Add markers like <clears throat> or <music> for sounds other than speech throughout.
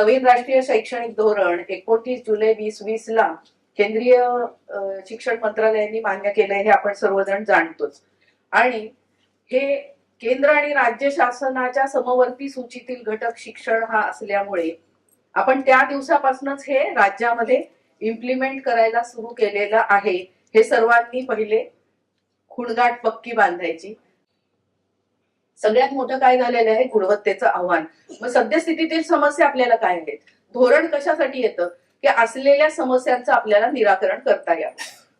नवीन राष्ट्रीय शैक्षणिक धोरण एकोणतीस जुलै वीस वीस ला केंद्रीय शिक्षण मंत्रालयाने मान्य केलं हे आपण सर्वजण जाणतोच. आणि हे केंद्र आणि राज्य शासनाच्या समवर्ती सूचीतील घटक शिक्षण हा असल्यामुळे आपण त्या दिवसापासूनच हे राज्यामध्ये इम्प्लिमेंट करायला सुरू केलेलं आहे. हे सर्वांनी पहिले खुणगाट पक्की बांधायची. सगळ्यात मोठं काय झालेलं आहे? गुणवत्तेचं आव्हान. मग सद्यस्थितीतील समस्या आपल्याला काय आहेत? धोरण कशासाठी येतं? की असलेल्या समस्यांचं आपल्याला निराकरण करता यावं.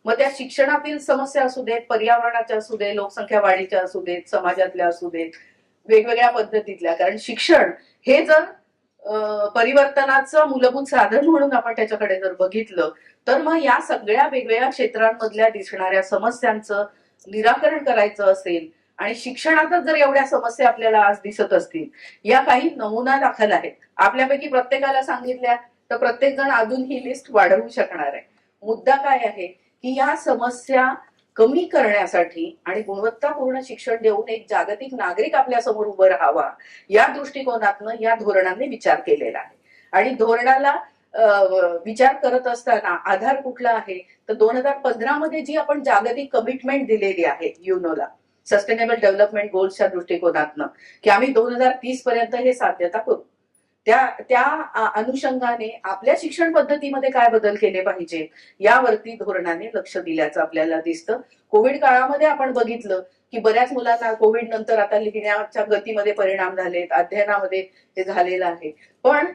मग त्या शिक्षणातील समस्या असू देत पर्यावरणाच्या असू दे लोकसंख्या वाढीच्या असू देत समाजातल्या असू देत वेगवेगळ्या पद्धतीतल्या. कारण शिक्षण हे जर परिवर्तनाचं मूलभूत साधन म्हणून आपण त्याच्याकडे जर बघितलं तर मग या सगळ्या वेगवेगळ्या क्षेत्रांमधल्या दिसणाऱ्या समस्यांचं निराकरण करायचं असेल आणि शिक्षणातच जर एवढ्या समस्या आपल्याला आज दिसत असतील या काही नमुना दाखल आहेत. आपल्यापैकी प्रत्येकाला सांगितल्या तर प्रत्येक जण अजून ही लिस्ट वाढवू शकणार आहे. मुद्दा काय आहे की या समस्या कमी करण्यासाठी आणि गुणवत्तापूर्ण शिक्षण देऊन एक जागतिक नागरिक आपल्यासमोर उभं राहावा या दृष्टिकोनातनं या धोरणाने विचार केलेला आहे. आणि धोरणाला विचार करत असताना आधार कुठला आहे? तर दोन हजार पंधरा मध्ये जी आपण जागतिक कमिटमेंट दिलेली आहे युनोला सस्टेनेबल डेव्हलपमेंट गोल्सच्या दृष्टिकोनातनं की आम्ही दोन हजार तीस पर्यंत हे साध्यता करू त्या त्या अनुषंगाने आपल्या शिक्षण पद्धतीमध्ये काय बदल केले पाहिजे यावरती धोरणाने लक्ष दिल्याचं आपल्याला दिसतं. कोविड काळामध्ये आपण बघितलं की बऱ्याच मुलांना कोविड नंतर आता लिहिण्याच्या गतीमध्ये परिणाम झालेत अध्ययनामध्ये ते झालेलं आहे. पण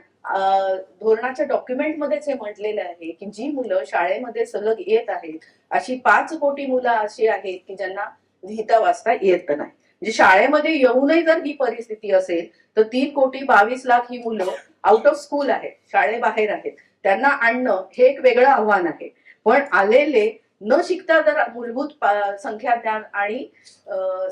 धोरणाच्या डॉक्युमेंटमध्येच हे म्हटलेलं आहे की जी मुलं शाळेमध्ये सलग येत आहेत अशी पाच कोटी मुलं अशी आहेत की ज्यांना लिहिता वाचता येत नाही. म्हणजे शाळेमध्ये येऊनही जर ही परिस्थिती असेल तर तीन कोटी बावीस लाख ही मुलं आउट ऑफ स्कूल आहेत शाळेबाहेर आहेत. त्यांना आणणं हे एक वेगळं आव्हान आहे. पण आलेले न शिकता जर मूलभूत संख्या ज्ञान आणि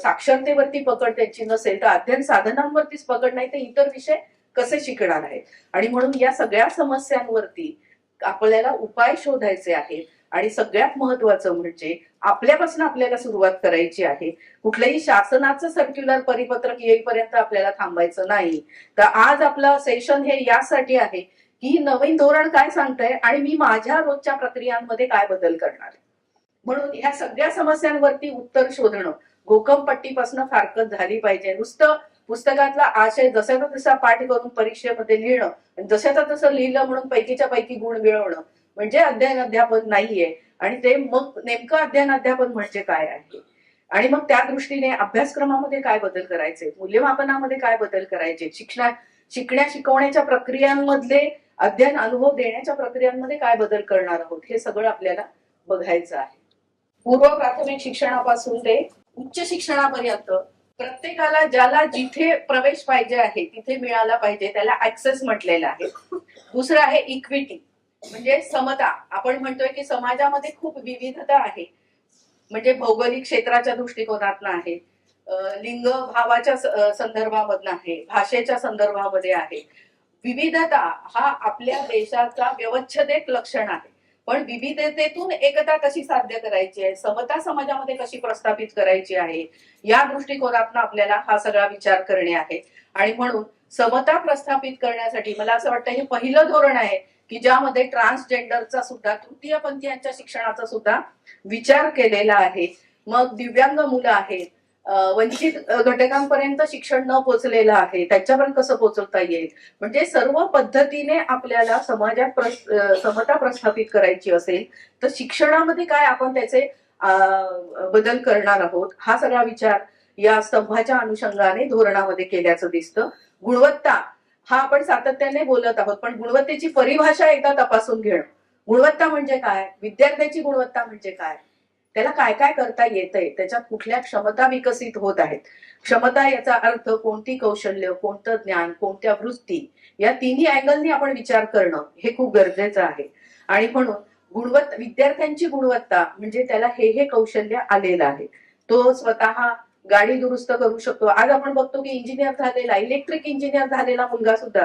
साक्षरतेवरती पकड त्यांची नसेल तर अध्ययन साधनांवरतीच पकड नाही तर इतर विषय कसे शिकणार आहेत? आणि म्हणून या सगळ्या समस्यांवरती आपल्याला उपाय शोधायचे आहेत. आणि सगळ्यात महत्वाचं म्हणजे आपल्यापासून आपल्याला सुरुवात करायची आहे. कुठलंही शासनाचं सर्क्युलर परिपत्रक येईपर्यंत आपल्याला थांबायचं नाही. तर आज आपलं सेशन हे यासाठी आहे की नवीन धोरण काय सांगतंय आणि मी माझ्या रोजच्या प्रक्रियांमध्ये काय बदल करणार म्हणून ह्या सगळ्या समस्यांवरती उत्तर शोधणं गोकमपट्टीपासून फारकत झाली पाहिजे. नुसतं पुस्तकातला आशय जसाचा तसा पाठ करून परीक्षेमध्ये लिहिणं आणि तसं लिहिलं म्हणून पैकीच्या पैकी गुण मिळवणं म्हणजे अध्ययन अध्यापन नाहीये. आणि ते मग नेमकं अध्ययन अध्यापन म्हणजे काय आहे? आणि मग त्या दृष्टीने अभ्यासक्रमामध्ये काय बदल करायचे? मूल्यमापनामध्ये काय बदल करायचे? शिक्षणा शिकण्या शिकवण्याच्या प्रक्रियांमधले अध्ययन अनुभव देण्याच्या प्रक्रियांमध्ये काय बदल करणार आहोत? हे सगळं आपल्याला बघायचं आहे. पूर्व प्राथमिक शिक्षणापासून ते उच्च शिक्षणापर्यंत प्रत्येकाला ज्याला जिथे प्रवेश पाहिजे आहे तिथे मिळाला पाहिजे त्याला ऍक्सेस म्हटलेला आहे. दुसरं आहे इक्विटी म्हणजे समता. आपण म्हणतोय की समाजामध्ये खूप विविधता आहे. म्हणजे भौगोलिक क्षेत्राच्या दृष्टिकोनातनं आहे. लिंग भावाच्या संदर्भामधन संदर्भामधनं आहे. भाषेच्या संदर्भामध्ये आहे. विविधता हा आपल्या देशाचा व्यवच्छेद एक लक्षण आहे. पण विविधतेतून एकता कशी साध्य करायची आहे? समता समाजामध्ये कशी प्रस्थापित करायची आहे? या दृष्टिकोनातनं आपल्याला हा सगळा विचार करणे आहे. आणि म्हणून समता प्रस्थापित करण्यासाठी मला असं वाटतं हे पहिलं धोरण आहे. की ज्यामध्ये ट्रान्सजेंडरचा सुद्धा तृतीयपंथीयांच्या शिक्षणाचा सुद्धा विचार केलेला आहे. मग दिव्यांग मुलं आहेत वंचित घटकांपर्यंत शिक्षण न पोचलेलं आहे त्याच्यापर्यंत कसं पोहोचवता येईल? म्हणजे सर्व पद्धतीने आपल्याला समाजात प्रस- समता प्रस्थापित करायची असेल तर शिक्षणामध्ये काय आपण त्याचे बदल करणार आहोत? हा सगळा विचार या स्तंभाच्या अनुषंगाने धोरणामध्ये केल्याचं दिसतं. गुणवत्ता हा आपण सातत्याने बोलत आहोत पण गुणवत्तेची परिभाषा एकदा तपासून घेणं. गुणवत्ता म्हणजे काय? विद्यार्थ्याची गुणवत्ता म्हणजे काय? त्याला काय काय करता येतंय? त्याच्यात कुठल्या क्षमता विकसित होत आहेत? क्षमता याचा अर्थ कोणती कौशल्य कोणतं ज्ञान कोणत्या वृत्ती? या तिन्ही अँगलनी आपण विचार करणं हे खूप गरजेचं आहे. आणि म्हणून गुणवत्ता विद्यार्थ्यांची गुणवत्ता म्हणजे त्याला हे हे कौशल्य आलेलं आहे. तो स्वतः गाडी दुरुस्त करू शकतो. आज आपण बघतो की इंजिनियर झालेला इलेक्ट्रिक इंजिनियर झालेला मुलगा सुद्धा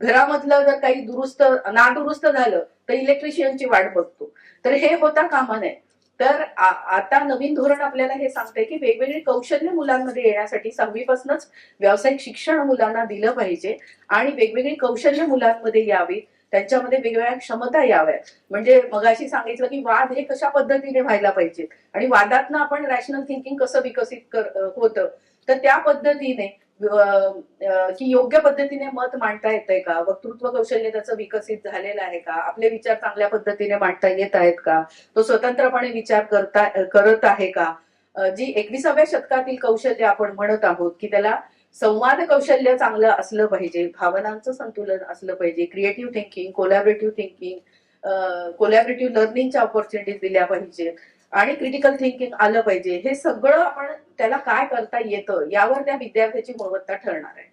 घरामधलं जर काही दुरुस्त नादुरुस्त झालं तर इलेक्ट्रिशियनची वाट बघतो. तर हे होता कामा नये तर आता नवीन धोरण आपल्याला हे सांगतंय की वेगवेगळी कौशल्य मुलांमध्ये येण्यासाठी सहावीपासूनच व्यावसायिक शिक्षण मुलांना दिलं पाहिजे आणि वेगवेगळी कौशल्य मुलांमध्ये यावी. त्यांच्यामध्ये वेगवेगळ्या क्षमता याव्यात. म्हणजे मगाशी सांगितलं की वाद हे कशा पद्धतीने व्हायला पाहिजेत? आणि वादातनं आपण रॅशनल थिंकिंग कसं विकसित कर- होतं? तर त्या पद्धतीने की योग्य पद्धतीने मत मांडता येतंय का? वक्तृत्व कौशल्य त्याचं विकसित झालेलं आहे का? आपले विचार चांगल्या पद्धतीने मांडता येत आहेत का? तो स्वतंत्रपणे विचार करता करत आहे का? जी एकविसाव्या शतकातील कौशल्य आपण म्हणत आहोत की त्याला संवाद कौशल्य चांगलं असलं पाहिजे भावनांचं संतुलन असलं पाहिजे creative thinking collaborative thinking collaborative लर्निंगच्या opportunities दिल्या पाहिजेत आणि क्रिटिकल थिंकिंग आलं पाहिजे. हे सगळं आपण त्याला काय करता येतं यावर त्या विद्यार्थ्याची गुणवत्ता ठरणार आहे.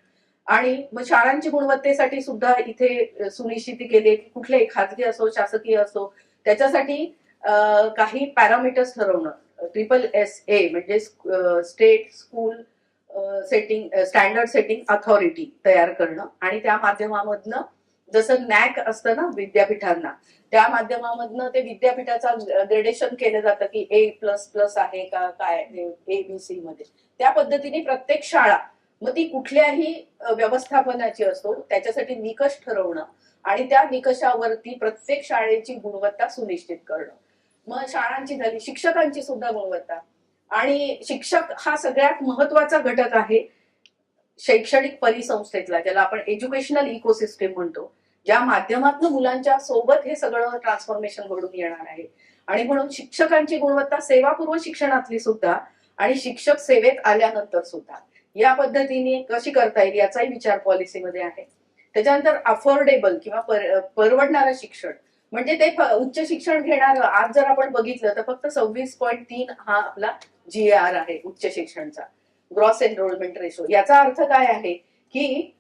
आणि मग शाळांची गुणवत्तेसाठी सुद्धा इथे सुनिश्चित केली आहे की कुठलेही खाजगी असो शासकीय असो त्याच्यासाठी काही पॅरामीटर्स ठरवणं. ट्रिपल एस ए म्हणजे state school setting standard setting authority तयार करणं आणि त्या माध्यमामधनं जसं नॅक असतं ना विद्यापीठांना त्या माध्यमामधनं ते विद्यापीठाचा ग्रेडेशन केलं जातं की ए प्लस प्लस आहे का काय ए बी सी मध्ये. त्या पद्धतीने प्रत्येक शाळा मग ती कुठल्याही व्यवस्थापनाची असो त्याच्यासाठी निकष ठरवणं आणि त्या निकषावरती प्रत्येक शाळेची गुणवत्ता सुनिश्चित करणं. मग शाळांची झाली शिक्षकांची सुद्धा गुणवत्ता. आणि शिक्षक हा सगळ्यात महत्त्वाचा घटक आहे शैक्षणिक परिसंस्थेतला ज्याला आपण एज्युकेशनल इकोसिस्टीम म्हणतो ज्या माध्यमातून मुलांच्या सोबत हे सगळं ट्रान्सफॉर्मेशन घडून येणार आहे. आणि म्हणून शिक्षकांची गुणवत्ता सेवापूर्व शिक्षणातली सुद्धा आणि शिक्षक सेवेत आल्यानंतर सुद्धा. या पद्धतीने कशी करता येईल याचाही विचार पॉलिसीमध्ये आहे. त्याच्यानंतर अफोर्डेबल किंवा पर- परवडणारं शिक्षण. म्हणजे ते उच्च शिक्षण घेणार आज जर आपण बघितलं तर फक्त सव्वीस पॉईंट तीन हा आपला जी आर आहे उच्च शिक्षणचा. ग्रॉस एनरोलमेंट रेशो याचा अर्थ काय आहे की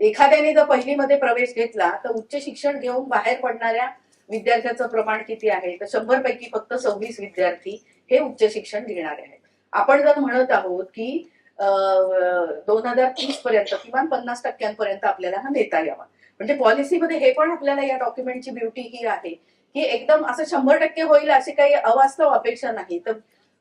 एखाद्याने जर पहिलीमध्ये प्रवेश घेतला तर उच्च शिक्षण घेऊन बाहेर पडणाऱ्या विद्यार्थ्याचं प्रमाण किती आहे? तर शंभर पैकी फक्त सव्वीस विद्यार्थी हे उच्च शिक्षण घेणारे आहेत. आपण जर म्हणत आहोत की दोन हजार तीस पर्यंत किमान पन्नास टक्क्यांपर्यंत आपल्याला हा नेता यावा. म्हणजे पॉलिसीमध्ये हे पण आपल्याला या डॉक्युमेंटची ब्युटी ही आहे की एकदम असं शंभर टक्के होईल अशी काही अवास्तव अपेक्षा नाही. तर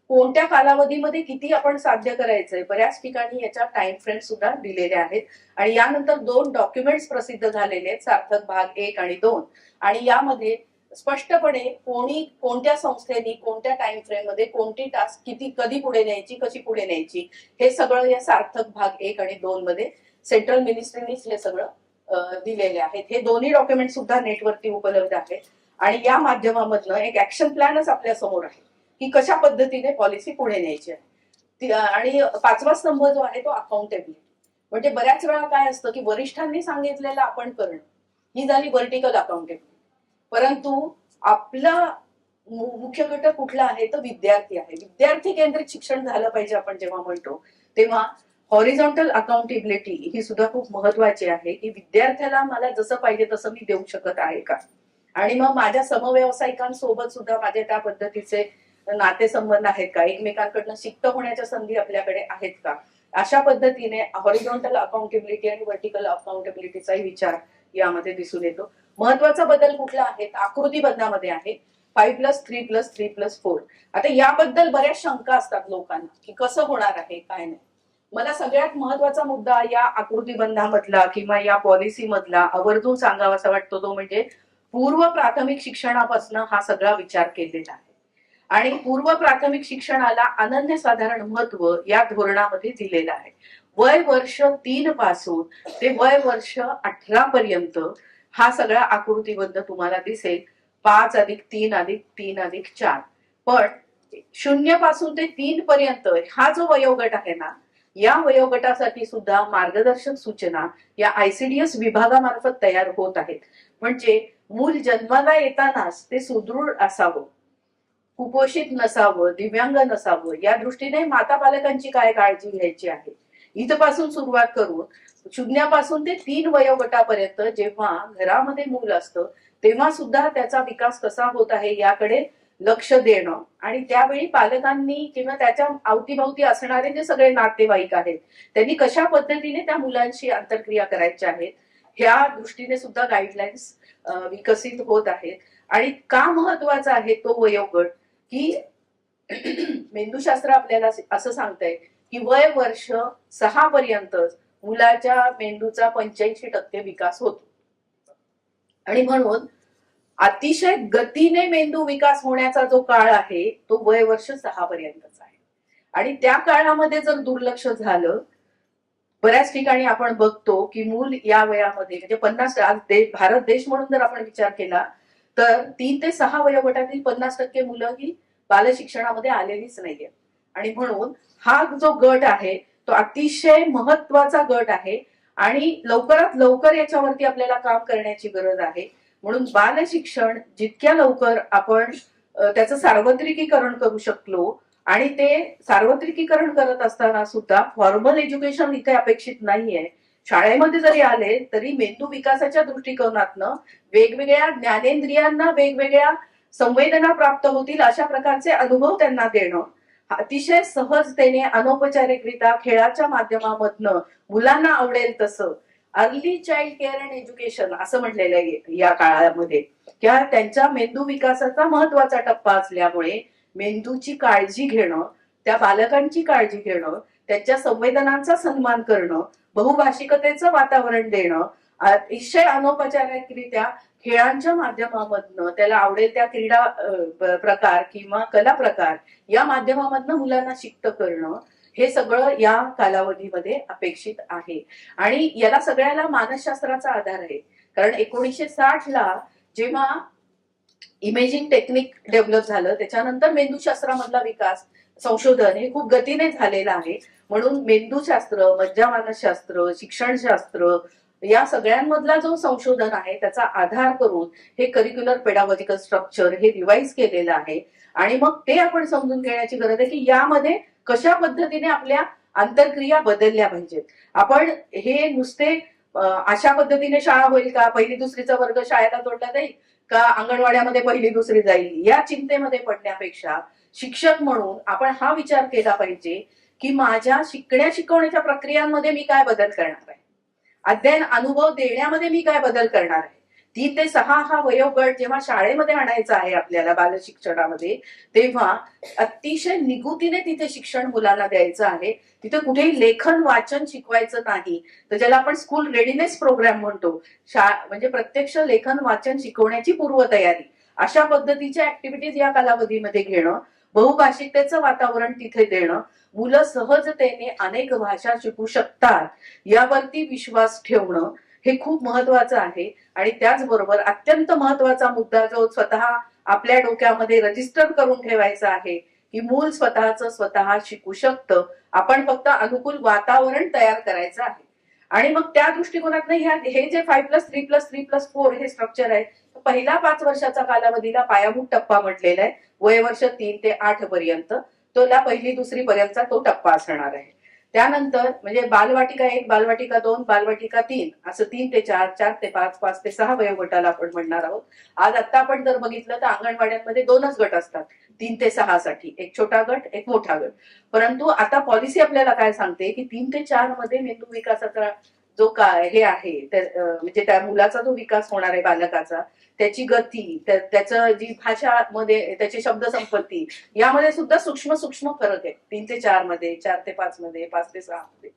कोणत्या कालावधीमध्ये किती आपण साध्य करायचंय? बऱ्याच ठिकाणी याच्या टाइम फ्रेम सुद्धा दिलेल्या आहेत. आणि यानंतर दोन डॉक्युमेंट्स प्रसिद्ध झालेले आहेत सार्थक भाग एक आणि दोन. आणि यामध्ये स्पष्टपणे कोणी कोणत्या संस्थेनी कोणत्या टाइम फ्रेममध्ये कोणती टास्क किती कधी पुढे न्यायची कशी पुढे न्यायची हे सगळं या सार्थक भाग एक आणि दोन मध्ये सेंट्रल मिनिस्ट्रीनीच हे सगळं दिलेले आहेत. हे दोन्ही डॉक्युमेंट सुद्धा नेटवरती उपलब्ध आहेत. आणि या माध्यमामधनं एक ऍक्शन प्लॅनच आपल्यासमोर आहे. की कशा पद्धतीने पॉलिसी पुढे न्यायची आहे. आणि पाचवा स्तंभ जो आहे तो अकाउंटेबिलिटी म्हणजे बऱ्याच वेळा काय असतं की वरिष्ठांनी सांगितलेलं आपण करणं ही झाली व्हर्टिकल अकाउंटेबिलिटी परंतु आपला मुख्य घटक कुठला आहे? तर विद्यार्थी आहे. विद्यार्थी केंद्रित शिक्षण झालं पाहिजे आपण जेव्हा म्हणतो तेव्हा हॉरिझॉन्टल अकाउंटेबिलिटी ही सुद्धा खूप महत्वाची आहे की विद्यार्थ्याला मला जसं पाहिजे तसं मी देऊ शकत आहे का? आणि मग माझ्या समव्यावसायिकांसोबत सुद्धा माझे त्या पद्धतीचे नातेसंबंध आहेत का? एकमेकांकडनं शिक्त होण्याच्या संधी आपल्याकडे आहेत का? अशा पद्धतीने हॉरिझॉन्टल अकाउंटेबिलिटी आणि व्हर्टिकल अकाउंटेबिलिटीचाही विचार यामध्ये दिसून येतो. महत्त्वाचा बदल कुठला आहे? तर आकृतीबंधामध्ये आहे. Five plus three plus three plus four आता याबद्दल बऱ्याच शंका असतात लोकांना की कसं होणार आहे काय नाही. मला सगळ्यात महत्त्वाचा मुद्दा या आकृतीबंधामधला किंवा या पॉलिसी मधला आवर्जून सांगावासा वाटतो तो म्हणजे पूर्व प्राथमिक शिक्षणापासून हा सगळा विचार केलेला आहे. आणि पूर्व प्राथमिक शिक्षणाला अनन्यसाधारण महत्त्व या धोरणामध्ये दिलेलं आहे. वय वर्ष तीन पासून ते वय वर्ष अठरा पर्यंत हा सगळा आकृतीबद्ध तुम्हाला दिसेल. पाच अधिक तीन अधिक तीन अधिक चार. पण शून्यपासून ते तीन पर्यंत हा जो वयोगट आहे ना या वयोगटासाठी सुद्धा मार्गदर्शक सूचना या आयसीडीएस विभागामार्फत तयार होत आहेत. म्हणजे मूल जन्माला येतानाच ते सुदृढ असावं. कुपोषित नसावं दिव्यांग नसावं या दृष्टीने माता पालकांची काय काळजी घ्यायची आहे? इथपासून सुरुवात करून शून्यापासून ते तीन वयोगटापर्यंत जेव्हा घरामध्ये मूल असतं तेव्हा सुद्धा त्याचा विकास कसा होत आहे याकडे लक्ष देणं. आणि त्यावेळी पालकांनी किंवा त्याच्या अवतीभवती असणारे जे सगळे नातेवाईक आहेत त्यांनी कशा पद्धतीने त्या मुलांशी आंतरक्रिया करायच्या आहेत ह्या दृष्टीने सुद्धा गाईडलाईन्स विकसित होत आहेत. आणि का महत्त्वाचा आहे तो वयोगट? की <clears throat> मेंदूशास्त्र आपल्याला असं सांगतंय की वय वर्ष सहा पर्यंतच मुलाच्या मेंदूचा पंच्याऐंशी टक्के विकास होतो. आणि म्हणून अतिशय गतीने मेंदू विकास होण्याचा जो काळ आहे तो वय वर्ष सहा पर्यंतच आहे. आणि त्या काळामध्ये जर दुर्लक्ष झालं बऱ्याच ठिकाणी आपण बघतो की मूल या वयामध्ये म्हणजे पन्नास आज देश भारत देश म्हणून जर आपण विचार केला तर तीन ते सहा वयोगटातील पन्नास टक्के मुलं ही बालशिक्षणामध्ये आलेलीच नाहीये. आणि म्हणून हा जो गट आहे तो अतिशय महत्त्वाचा गट आहे आणि लवकरात लवकर याच्यावरती आपल्याला काम करण्याची गरज आहे. म्हणून बालशिक्षण जितक्या लवकर आपण त्याचं सार्वत्रिकीकरण करू शकलो आणि ते सार्वत्रिकीकरण करत असताना सुद्धा फॉर्मल एज्युकेशन इथे अपेक्षित नाहीये शाळेमध्ये जरी आले तरी मेंदू विकासाच्या दृष्टिकोनातनं वेगवेगळ्या ज्ञानेंद्रियांना वेगवेगळ्या संवेदना प्राप्त होतील अशा प्रकारचे अनुभव त्यांना देणं अतिशय सहजतेने अनौपचारिकरित्या खेळाच्या माध्यमामधनं मुलांना आवडेल तसं early child care and education असं म्हटलेलं आहे या काळामध्ये. किंवा त्यांच्या मेंदू विकासाचा महत्त्वाचा टप्पा असल्यामुळे मेंदूची काळजी घेणं त्या बालकांची काळजी घेणं त्यांच्या संवेदनांचा सन्मान करणं बहुभाषिकतेचं वातावरण देणं अतिशय अनौपचारिकरित्या खेळांच्या माध्यमामधनं त्याला आवडेल त्या क्रीडा प्रकार किंवा कला प्रकार या माध्यमामधनं मुलांना शिक्त करणं हे सगळं या कालावधीमध्ये अपेक्षित आहे. आणि याला सगळ्याला मानसशास्त्राचा आधार आहे. कारण एकोणीसशे साठ ला जेव्हा इमेजिंग टेक्निक डेव्हलप झालं. त्याच्यानंतर मेंदूशास्त्रामधला विकास संशोधन हे खूप गतीने झालेलं आहे. म्हणून मेंदूशास्त्र मज्जामानसशास्त्र शिक्षणशास्त्र या सगळ्यांमधला जो संशोधन आहे त्याचा आधार करून हे करिक्युलर पेडागॉजिकल स्ट्रक्चर हे रिवाईज केलेलं आहे. आणि मग ते आपण समजून घेण्याची गरज आहे की यामध्ये कशा पद्धतीने आपल्या आंतरक्रिया बदलल्या पाहिजेत. आपण हे नुसते अशा पद्धतीने शाळा होईल का? पहिली दुसरीचा वर्ग शाळेला जोडला जाईल? का अंगणवाड्यामध्ये पहिली दुसरी जाईल? या चिंतेमध्ये पडण्यापेक्षा शिक्षक म्हणून आपण हा विचार केला पाहिजे की माझ्या शिकण्या शिकवण्याच्या प्रक्रियांमध्ये मी काय बदल करणार आहे? अध्ययन अनुभव देण्यामध्ये मी काय बदल करणार आहे? तीन ते सहा हा वयोगट जेव्हा शाळेमध्ये आणायचा आहे आपल्याला बालशिक्षणामध्ये तेव्हा अतिशय निगुतीने तिथे शिक्षण मुलांना द्यायचं आहे. तिथे कुठेही लेखन वाचन शिकवायचं नाही. तर ज्याला आपण स्कूल रेडीनेस प्रोग्राम म्हणतो शा म्हणजे प्रत्यक्ष लेखन वाचन शिकवण्याची पूर्वतयारी. अशा पद्धतीच्या ऍक्टिव्हिटीज या कालावधीमध्ये घेणं बहुभाषिकतेचं वातावरण तिथे देणं मुलं सहजतेने अनेक भाषा शिकू शकतात. यावरती विश्वास ठेवणं हे खूप महत्वाचं आहे. आणि त्याचबरोबर अत्यंत महत्त्वाचा मुद्दा जो स्वतः आपल्या डोक्यामध्ये रजिस्टर करून ठेवायचा आहे की मूल स्वतःच स्वतः शिकू शकतं. आपण फक्त अनुकूल वातावरण तयार करायचं आहे. आणि मग त्या दृष्टिकोनातनं ह्या हे जे five plus three plus three plus four हे स्ट्रक्चर आहे पहिला पाच वर्षाचा कालावधीला पायाभूत टप्पा म्हटलेला आहे. वय वर्ष तीन ते आठ पर्यंत तोला पहिली दुसरी पर्यंतचा तो टप्पा असणार आहे. त्यानंतर म्हणजे बालवाटिका एक बालवाटिका दोन बालवाटिका तीन असं तीन ते चार चार ते पाच पाच ते सहा वयोगटाला आपण म्हणणार आहोत. आज आता आपण जर बघितलं तर अंगणवाड्यांमध्ये दोनच गट असतात. तीन ते सहा साठी एक छोटा गट एक मोठा गट. परंतु आता पॉलिसी आपल्याला काय सांगते की तीन ते चारमध्ये मेंदू विकासाचा जो काय हे आहे म्हणजे त्या मुलाचा जो विकास होणार आहे बालकाचा त्याची गती त्याचं जी भाषा मध्ये त्याची शब्द संपत्ती यामध्ये सुद्धा सूक्ष्म सूक्ष्म फरक आहे. तीन ते चारमध्ये चार ते पाच मध्ये पाच ते सहा मध्ये.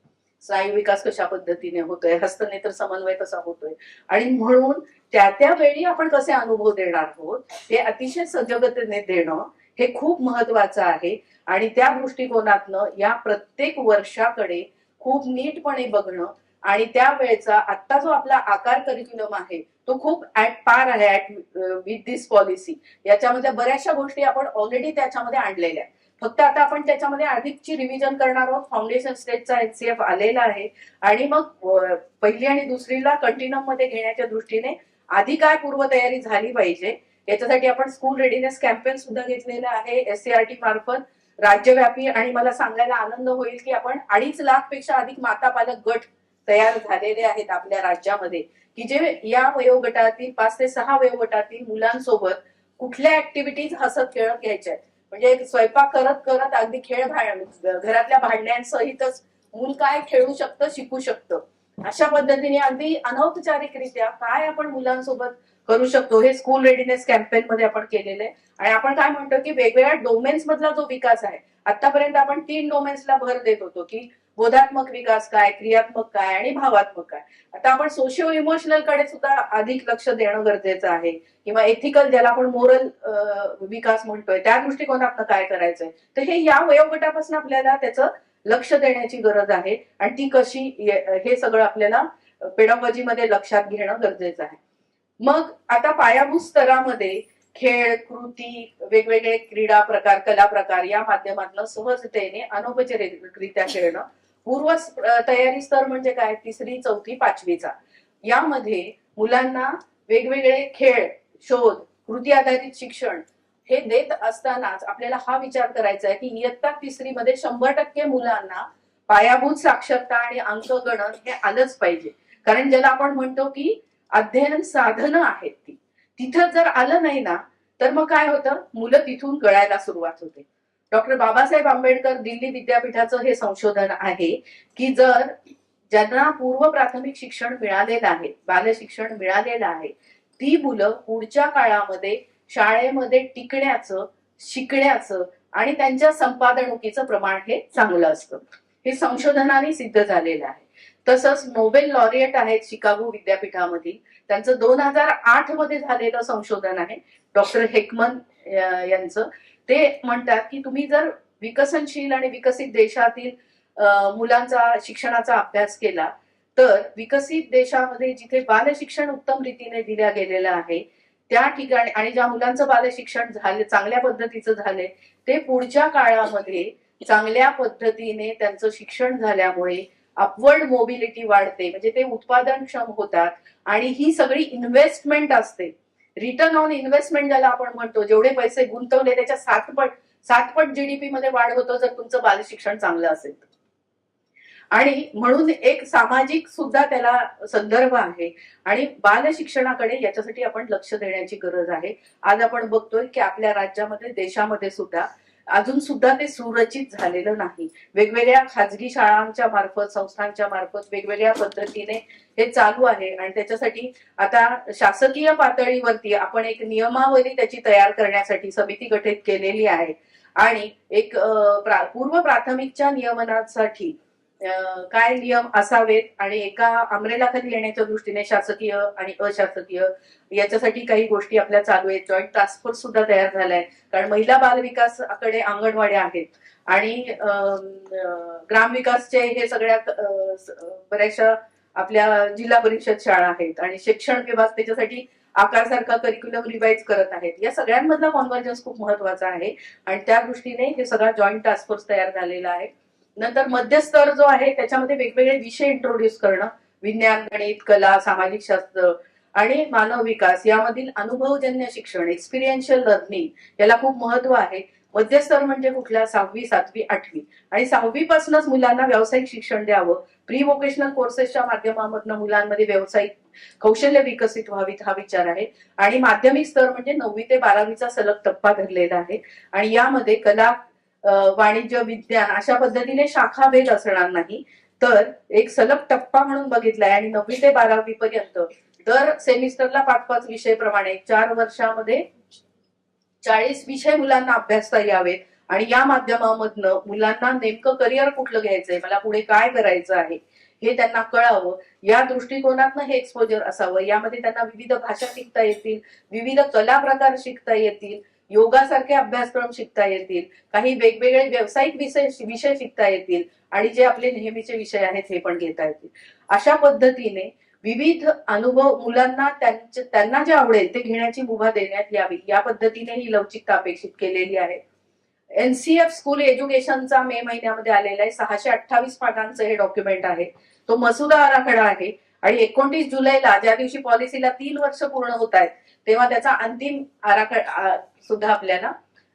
स्नायू विकास कशा पद्धतीने होतोय हस्तनेत्र समन्वय कसा होतोय? आणि म्हणून त्या त्या वेळी आपण कसे अनुभव देणार आहोत हे अतिशय सजगतेने देणं हे खूप महत्वाचं आहे. आणि त्या दृष्टिकोनातनं या प्रत्येक वर्षाकडे खूप नीटपणे बघणं आणि त्यावेळेचा आत्ता जो आपला आकार करिक्युलम आहे तो खूप ऍट पार आहे ऍट विथ दिस पॉलिसी याच्यामध्ये बऱ्याचशा गोष्टी आपण ऑलरेडी त्याच्यामध्ये आणलेल्या आहेत. फक्त आता आपण त्याच्यामध्ये अधिकची रिव्हिजन करणार आहोत. फाउंडेशन स्टेजचा एचसीएफ आलेला आहे. आणि मग पहिली आणि दुसरीला कंटिन्युममध्ये घेण्याच्या दृष्टीने आधी काय पूर्वतयारी झाली पाहिजे. याच्यासाठी आपण स्कूल रेडीनेस कॅम्पेन सुद्धा घेतलेलं आहे एससीआरटी मार्फत. राज्यव्यापी आणि मला सांगायला आनंद होईल की आपण अडीच लाखपेक्षा अधिक माता पालक गट तयार झालेले आहेत आपल्या राज्यामध्ये की जे या वयोगटातील पाच ते सहा वयोगटातील मुलांसोबत कुठल्या ऍक्टिव्हिटीज हसत खेळत घ्यायच्या आहेत? म्हणजे स्वयंपाक करत करत अगदी खेळ घरातल्या भांड्यांसहितच मूल काय खेळू शकतं शिकू शकतं? अशा पद्धतीने अगदी अनौपचारिकरित्या काय आपण मुलांसोबत करू शकतो? हे स्कूल रेडीनेस कॅम्पेन मध्ये आपण केलेलं आहे. आणि आपण काय म्हणतो की वेगवेगळ्या डोमेन्स मधला जो विकास आहे आतापर्यंत आपण तीन डोमेन्सला भर देत होतो की बोधात्मक विकास काय क्रियात्मक काय आणि भावात्मक काय? आता आपण सोशिओ इमोशनलकडे सुद्धा अधिक लक्ष देणं गरजेचं आहे. किंवा एथिकल ज्याला आपण मोरल विकास म्हणतोय त्या दृष्टिकोनातनं काय करायचंय? तर हे या वयोगटापासून आपल्याला त्याचं लक्ष देण्याची गरज आहे. आणि ती कशी हे सगळं आपल्याला पेडॉलॉजीमध्ये लक्षात घेणं गरजेचं आहे. मग आता पायाभूत स्तरामध्ये खेळ कृती वेगवेगळे क्रीडा प्रकार कला प्रकार या माध्यमातून सहजतेने अनौपचारिकरित्या खेळणं पूर्व तयारी स्तर म्हणजे काय? तिसरी चौथी पाचवीचा. यामध्ये मुलांना वेगवेगळे खेळ शोध कृती आधारित शिक्षण हे देत असतानाच आपल्याला हा विचार करायचा आहे की इयत्ता तिसरीमध्ये शंभर टक्के मुलांना पायाभूत साक्षरता आणि अंकगणन हे आलंच पाहिजे. कारण ज्याला आपण म्हणतो की अध्ययन साधनं आहेत ती. तिथं जर आलं नाही ना तर मग काय होतं? मुलं तिथून गळायला सुरुवात होते. डॉक्टर बाबासाहेब आंबेडकर दिल्ली विद्यापीठाचं हे संशोधन आहे की जर ज्यांना पूर्व प्राथमिक शिक्षण मिळालेलं आहे बाल शिक्षण मिळालेलं आहे ती मुलं पुढच्या काळामध्ये शाळेमध्ये टिकण्याचं शिकण्याचं आणि त्यांच्या संपादणुकीचं प्रमाण हे चांगलं असतं. हे संशोधनाने सिद्ध झालेलं आहे. तसंच नोबेल लॉरिएट आहेत शिकागो विद्यापीठामधील. त्यांचं दोन हजार आठमध्ये झालेलं संशोधन आहे. डॉक्टर हेकमन यांचं. ते म्हणतात की तुम्ही जर विकसनशील आणि विकसित देशातील मुलांचा शिक्षणाचा अभ्यास केला तर विकसित देशामध्ये जिथे बाल शिक्षण उत्तम रीतीने दिल्या गेलेलं आहे त्या ठिकाणी आणि ज्या मुलांचं बाल शिक्षण झाले चांगल्या पद्धतीचं झाले ते पुढच्या काळामध्ये चांगल्या पद्धतीने त्यांचं शिक्षण झाल्यामुळे अपवर्ड मोबिलिटी वाढते. म्हणजे ते उत्पादनक्षम होतात आणि ही सगळी इन्व्हेस्टमेंट असते. रिटर्न ऑन इन्व्हेस्टमेंट ज्याला आपण म्हणतो जेवढे पैसे गुंतवले त्याच्या सातपट सातपट जीडीपी मध्ये वाढ होतो जर तुमचं बाल शिक्षण चांगलं असेल आणि म्हणून एक सामाजिक सुद्धा त्याला संदर्भ आहे. आणि बाल शिक्षणाकडे याच्यासाठी आपण लक्ष देण्याची गरज आहे. आज आपण बघतोय की आपल्या राज्यामध्ये देशामध्ये सुद्धा अजून सुद्धा ते सुरचित झालेलं नाही. वेगवेगळ्या खाजगी शाळांच्या मार्फत संस्थांच्या मार्फत वेगवेगळ्या पद्धतीने हे चालू आहे. आणि त्याच्यासाठी आता शासकीय पातळीवरती आपण एक नियमावली त्याची तयार करण्यासाठी समिती गठीत केलेली आहे. आणि एक प्रा- पूर्व प्राथमिकच्या नियमनासाठी काय नियम असावेत आणि एका आमरेलाखाली येण्याच्या दृष्टीने शासकीय आणि अशासकीय याच्यासाठी काही गोष्टी आपल्या चालू आहेत. जॉईंट टास्क फोर्स सुद्धा तयार झालाय. कारण महिला बाल विकासाकडे अंगणवाड्या आहेत. आणि ग्रामविकासचे हे सगळ्या बऱ्याचशा आपल्या जिल्हा परिषद शाळा आहेत. आणि शिक्षण विभाग त्याच्यासाठी आकारसारखा करिक्युलम रिवाईज करत आहेत. या सगळ्यांमधला कॉन्व्हर्जन्स खूप महत्त्वाचा आहे. आणि त्या दृष्टीने हे सगळा जॉईंट टास्क फोर्स तयार झालेला आहे. नंतर मध्यस्तर जो आहे त्याच्यामध्ये वेगवेगळे विषय इंट्रोड्यूस करणं विज्ञान गणित कला सामाजिक शास्त्र आणि मानव विकास यामधील अनुभवजन्य शिक्षण एक्सपिरियन्शियल लर्निंग याला खूप महत्त्व आहे. मध्यस्तर म्हणजे कुठल्या सहावी सातवी आठवी. आणि सहावी पासूनच मुलांना व्यावसायिक शिक्षण द्यावं. प्री व्होकेशनल कोर्सेसच्या माध्यमामधनं मुलांमध्ये व्यावसायिक कौशल्य विकसित व्हावीत हा विचार आहे. आणि माध्यमिक स्तर म्हणजे नववी ते बारावीचा सलग टप्पा धरलेला आहे. आणि यामध्ये कला वाणिज्य विज्ञान अशा पद्धतीने शाखा भेद असणार नाही. तर एक सलग टप्पा म्हणून बघितलाय आणि नववी ते बारावी पर्यंत दर सेमिस्टरला पाच पाच विषय प्रमाणे चार वर्षामध्ये चाळीस विषय मुलांना अभ्यासता यावेत. आणि या माध्यमामधनं मुलांना नेमकं करिअर कुठलं घ्यायचंय मला पुढे काय करायचं आहे हे त्यांना कळावं. या दृष्टिकोनातनं हे एक्सपोजर असावं. यामध्ये त्यांना विविध भाषा शिकता येतील विविध कला प्रकार शिकता येतील. योगासारखे अभ्यासक्रम शिकता येतील. काही वेगवेगळे व्यावसायिक विषय विषय शिकता येतील आणि जे आपले नेहमीचे विषय आहेत हे पण घेता येतील. अशा पद्धतीने विविध अनुभव मुलांना त्यांना जे आवडेल ते घेण्याची मुभा देण्यात यावी. या पद्धतीने ही लवचिकता अपेक्षित केलेली आहे. एनसीएफ स्कूल एज्युकेशनचा मे महिन्यामध्ये आलेला आहे. सहाशे अठ्ठावीस पानांचं हे डॉक्युमेंट आहे. तो मसुदा आराखडा आहे. आणि एकोणतीस जुलैला ज्या दिवशी पॉलिसीला तीन वर्ष पूर्ण होत आहेत तेव्हा त्याचा अंतिम आराखडा सुद्धा आपल्याला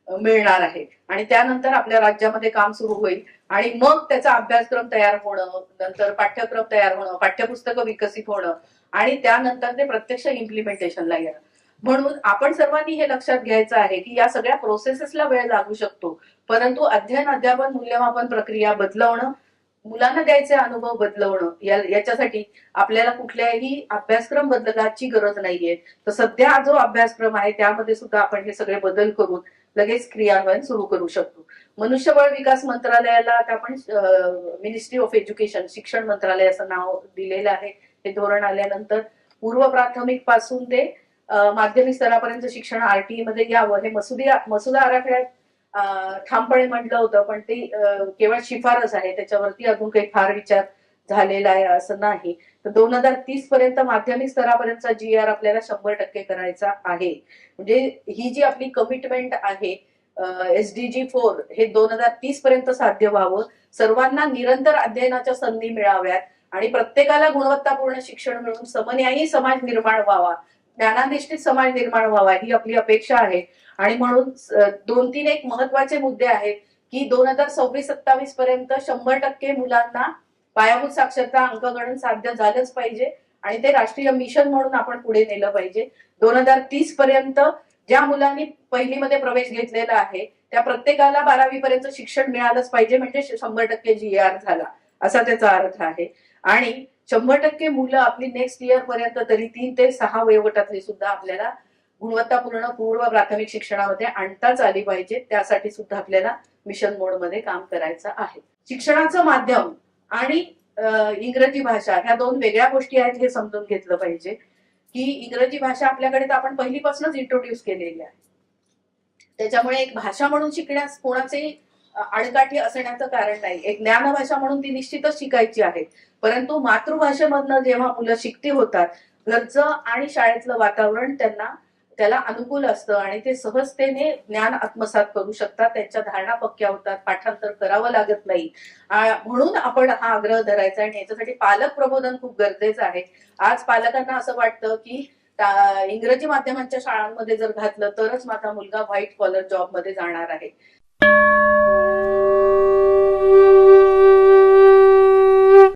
मिळणार आहे. आणि त्यानंतर आपल्या राज्यामध्ये काम सुरू होईल. आणि मग त्याचा अभ्यासक्रम तयार होणं नंतर पाठ्यक्रम तयार होणं पाठ्यपुस्तकं विकसित होणं आणि त्यानंतर ते प्रत्यक्ष इम्प्लिमेंटेशनला येणं. म्हणून आपण सर्वांनी हे लक्षात घ्यायचं आहे की या सगळ्या प्रोसेसेसला वेळ लागू शकतो. परंतु अध्ययन अध्यापन मूल्यमापन प्रक्रिया बदलवणं मुलांना द्यायचे अनुभव बदलवणं याच्यासाठी आपल्याला कुठल्याही अभ्यासक्रम बदलाची गरज नाहीये. तर सध्या जो अभ्यासक्रम आहे त्यामध्ये सुद्धा आपण हे सगळे बदल करून लगेच क्रियान्वयन सुरू करू शकतो. मनुष्यबळ विकास मंत्रालयाला आता आपण मिनिस्ट्री ऑफ एज्युकेशन शिक्षण मंत्रालय असं नाव दिलेलं आहे. हे धोरण आल्यानंतर पूर्व प्राथमिकपासून ते माध्यमिक स्तरापर्यंत शिक्षण आरटीई मध्ये यावं हे मसुदी मसुदा आराखड्यात ठामपणे म्हटलं होतं पण ते केवळ शिफारस आहे त्याच्यावरती अजून काही फार विचार झालेला आहे असं नाही. तर दोन हजार तीस पर्यंत माध्यमिक स्तरापर्यंतचा जी आर आपल्याला शंभर टक्के करायचा आहे. म्हणजे ही जी आपली कमिटमेंट आहे एस डी जी फोर हे दोन हजार तीस पर्यंत साध्य व्हावं सर्वांना निरंतर अध्ययनाच्या संधी मिळाव्यात आणि प्रत्येकाला गुणवत्तापूर्ण शिक्षण मिळून समन्यायी समाज निर्माण व्हावा ज्ञानाधिष्ठित समाज निर्माण व्हावा ही आपली अपेक्षा आहे. आणि म्हणून दोन तीन एक महत्त्वाचे मुद्दे आहेत की दोन हजार सव्वीस सत्तावीस पर्यंत शंभर टक्के मुलांना पायाभूत साक्षरता अंकगणन साध्य झालंच पाहिजे आणि ते राष्ट्रीय मिशन म्हणून आपण पुढे नेलं पाहिजे. दोन हजार तीस पर्यंत ज्या मुलांनी पहिलीमध्ये प्रवेश घेतलेला आहे त्या प्रत्येकाला बारावी पर्यंत शिक्षण मिळालंच पाहिजे म्हणजे शंभर टक्के जी आर झाला असा त्याचा अर्थ आहे. आणि शंभर टक्के मुलं आपली नेक्स्ट इयर पर्यंत तरी तीन ते सहा वयोगटातली सुद्धा आपल्याला गुणवत्तापूर्ण पूर्व प्राथमिक शिक्षणामध्ये आणताच आली पाहिजे त्यासाठी सुद्धा आपल्याला मिशन मोडमध्ये काम करायचं आहे. शिक्षणाचं माध्यम आणि इंग्रजी भाषा ह्या दोन वेगळ्या गोष्टी आहेत हे समजून घेतलं पाहिजे. की इंग्रजी भाषा आपल्याकडे तर आपण पहिलीपासूनच इंट्रोड्यूस केलेली आहे. त्याच्यामुळे एक भाषा म्हणून शिकण्यास कोणाचेही आडकाठी असण्याचं कारण नाही. एक ज्ञानभाषा म्हणून ती निश्चितच शिकायची आहे. परंतु मातृभाषेमधनं जेव्हा मुलं शिकती होतात घरचं आणि शाळेतलं वातावरण त्यांना त्याला अनुकूल असतं आणि ते सहजतेने ज्ञान आत्मसात करू शकतात त्यांच्या धारणा पक्क्या होतात पाठांतर करावं लागत नाही. म्हणून आपण हा आग्रह धरायचा आणि याच्यासाठी पालक प्रबोधन खूप गरजेचं आहे. आज पालकांना असं वाटतं की इंग्रजी माध्यमांच्या शाळांमध्ये जर घातलं तरच माझा मुलगा व्हाईट कॉलर जॉबमध्ये जाणार आहे.